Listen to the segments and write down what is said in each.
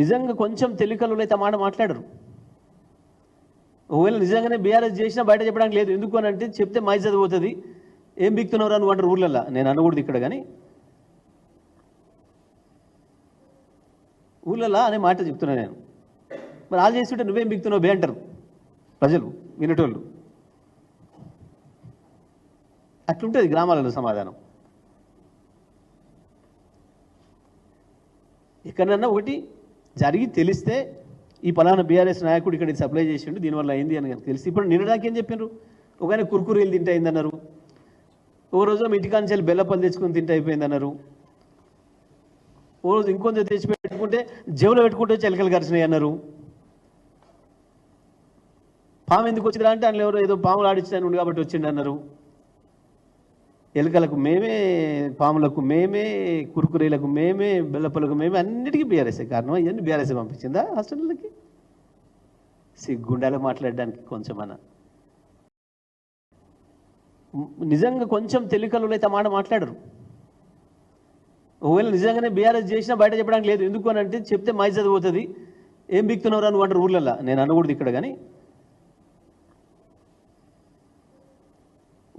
నిజంగా కొంచెం తెలికలు అయితే మాట మాట్లాడరు. ఒకవేళ నిజంగానే బీఆర్ఎస్ చేసినా బయట చెప్పడానికి లేదు. ఎందుకు అని అంటే చెప్తే మై చదిపోతుంది ఏం బిక్తున్నారు అని అంటారు ఊర్లలో నేను అనకూడదు ఇక్కడ కానీ ఊళ్ళలో అనే మాట చెప్తున్నా నేను. మరి వాళ్ళు చేస్తుంటే నువ్వేం బిక్తున్నావు బే అంటారు ప్రజలు వినటోళ్ళు. అట్లుంటుంది గ్రామాలలో సమాధానం. ఎక్కడన్నా ఒకటి జరిగి తెలిస్తే ఈ పలానా బీఆర్ఎస్ నాయకుడు ఇక్కడ సప్లై చేసిండు దీనివల్ల అయింది అని కనుక తెలిసి. ఇప్పుడు నిన్నడానికి ఏం చెప్పారు ఒక ఆయన కుర్కురీలు తింటే అయిందన్నారు ఓ రోజు మీ ఇంటికాంచెల్లి బెల్లపల్లి తెచ్చుకొని తింటే ఓ రోజు ఇంకొంచెం తెచ్చి పెట్టుకుంటే జేబులో పెట్టుకుంటే చెలకలు కరిచినాయి అన్నారు పాము ఎందుకు వచ్చిందా అంటే అందులో ఎవరో ఏదో పాములు ఆడించాను కాబట్టి వచ్చిండు అన్నారు ఎలుకలకు మేమే పాములకు మేమే కురుకురేలకు మేమే బెల్లపలకు మేమే అన్నిటికీ బీఆర్ఎస్ఏ కారణం. ఇవన్నీ బీఆర్ఎస్ఏ పంపించిందా హాస్టల్కి సిగ్గుండాలో మాట్లాడడానికి కొంచెం అన్న నిజంగా కొంచెం తెలికలు అయితే ఆ మాట మాట్లాడరు. ఒకవేళ నిజంగానే బీఆర్ఎస్ చేసినా బయట చెప్పడానికి లేదు. ఎందుకు అని అంటే చెప్తే మై చదిపోతుంది ఏం బిక్తున్నారు అని అంటారు ఊర్లలో నేను అనకూడదు ఇక్కడ కానీ.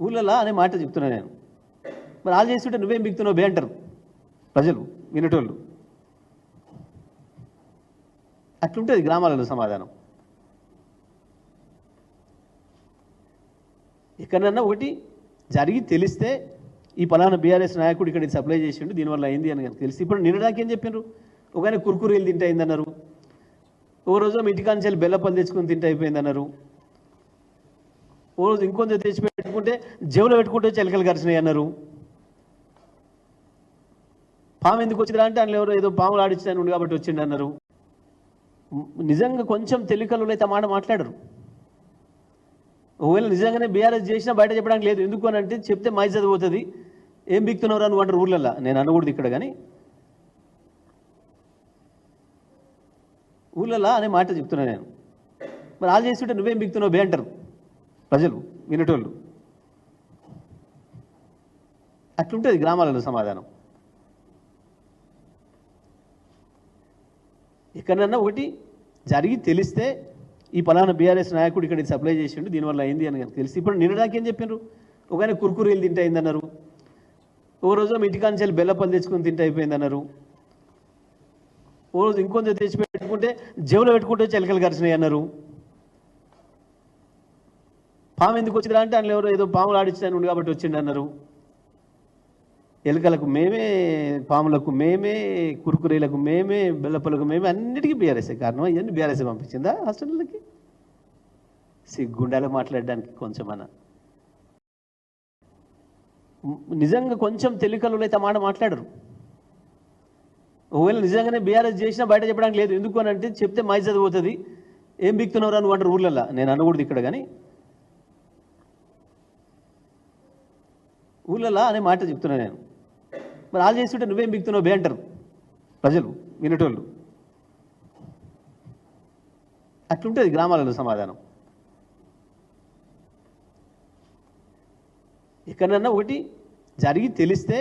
ఊళ్ళలా అనే మాట చెప్తున్నా నేను. మరి వాళ్ళు చేస్తుంటే నువ్వేం బిక్తున్నావు బే అంటారు ప్రజలు వినటోళ్ళు. అట్లుంటుంది గ్రామాలలో సమాధానం. ఎక్కడన్నా ఒకటి జరిగి తెలిస్తే ఈ పలానా బీఆర్ఎస్ నాయకుడు ఇక్కడ సప్లై చేసిండు దీనివల్ల అయింది అని కనుక తెలిసి ఇప్పుడు నిన్నడానికి ఏం చెప్పినారు ఒక ఆయన కుర్కురీలు తింటే అయిందన్నారు. ఓ రోజు మీ ఇంటికాంచెల్లి బెల్లపల్లి తెచ్చుకొని తింటే అయిపోయింది అన్నారు ఓ రోజు ఇంకొంచెం తెచ్చి పెట్టుకుంటే జేబులో పెట్టుకుంటే చెలకలు కరిచినాయి అన్నారు. పాము ఎందుకు వచ్చిందా అంటే అందులో ఎవరో ఏదో పాములు ఆడించాను కాబట్టి వచ్చిండు అన్నారు. నిజంగా కొంచెం తెలికలు అయితే మాట మాట్లాడరు. ఒకవేళ నిజంగానే బీఆర్ఎస్ చేసినా బయట చెప్పడానికి లేదు. ఎందుకు అని అంటే చెప్తే మై చదిపోతుంది ఏం బిక్తున్నారు అని అంటారు ఊర్లలో నేను అనకూడదు ఇక్కడ కానీ. ఊళ్ళలో అనే మాట చెప్తున్నా నేను. మరి వాళ్ళు చేస్తుంటే నువ్వేం బిక్తున్నావు బే అంటారు ప్రజలు వినటోళ్ళు. అట్లుంటుంది గ్రామాలలో సమాధానం. ఎక్కడన్నా ఒకటి జరిగి తెలిస్తే ఈ పలానా బీఆర్ఎస్ నాయకుడు ఇక్కడ సప్లై చేసిండు దీనివల్ల అయింది అని కనుక తెలిసి ఇప్పుడు నిన్నదాకా ఏం చెప్పినారు? ఒక ఆయన కుర్కురీలు తింటే అయిందన్నారు. ఓ రోజు మీ బెల్లపల్లి తెచ్చుకొని తింటే అయిపోయింది అన్నారు ఓ రోజు ఇంకొంచెం తెచ్చి పెట్టుకుంటే జేబులో పెట్టుకుంటే చెలకలు కరిచినాయి అన్నారు. పాము ఎందుకు వచ్చిందా అంటే అందులో ఎవరో ఏదో పాములు ఆడించాను కాబట్టి వచ్చిండు అన్నారు ఎలుకలకు మేమే పాములకు మేమే కురుకురేలకు మేమే బెల్లపలకు మేమే అన్నిటికీ బీఆర్ఎస్ఏ కారణం. ఇవన్నీ బీఆర్ఎస్ఏ పంపించిందా హాస్టల్కి సిగ్గుండాలో మాట్లాడడానికి కొంచెం అన్న నిజంగా కొంచెం తెలికలు అయితే ఆ మాట మాట్లాడరు. ఒకవేళ నిజంగానే బీఆర్ఎస్ చేసినా బయట చెప్పడానికి లేదు. ఎందుకు అని అంటే చెప్తే మై చదిపోతుంది ఏం బిక్తున్నారు అని అంటారు ఊర్లలో నేను అనకూడదు ఇక్కడ కానీ ఊళ్ళలా అనే మాట చెప్తున్నా నేను. మరి వాళ్ళు చేస్తుంటే నువ్వేం బిక్తున్నావు బే అంటారు ప్రజలు వినటోళ్ళు. అట్లుంటుంది గ్రామాలలో సమాధానం. ఎక్కడన్నా ఒకటి జరిగి తెలిస్తే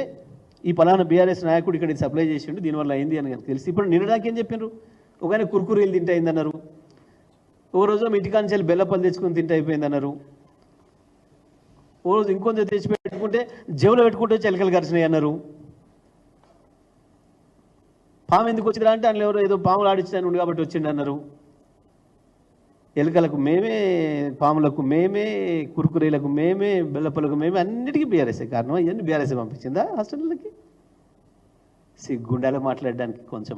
ఈ పలానా బీఆర్ఎస్ నాయకుడు ఇక్కడ సప్లై చేసిండు దీనివల్ల అయింది అని కనుక తెలిసి ఇప్పుడు నిన్నదాకా ఏం చెప్పారు ఒక ఆయన కుర్కురీలు తింటే అయిందన్నారు. అన్నారు తెలిస్తే ఇప్పుడు చెప్పినారు ఒక ఆయన ఓ రోజు మీ ఇంటికాంచెల్లి బెల్లపల్లి తెచ్చుకొని తింటే అయిపోయింది అన్నారు ఓ రోజు ఇంకొంచెం తెచ్చి పెట్టుకుంటే జేబులో పెట్టుకుంటే చెలకలు కరిచినాయి అన్నారు. పాము ఎందుకు వచ్చిందా అంటే అందులో ఎవరో ఏదో పాములు ఆడించాను ఉండు కాబట్టి వచ్చిండు అన్నారు. ఎలుకలకు మేమే పాములకు మేమే కురుకురేలకు మేమే బెల్లపలకు మేమే అన్నిటికీ బీఆర్ఎస్ఏ కారణం. ఇవన్నీ బీఆర్ఎస్ఏ పంపించిందా హాస్టల్కి? సిగ్గుండాలో మాట్లాడడానికి కొంచెం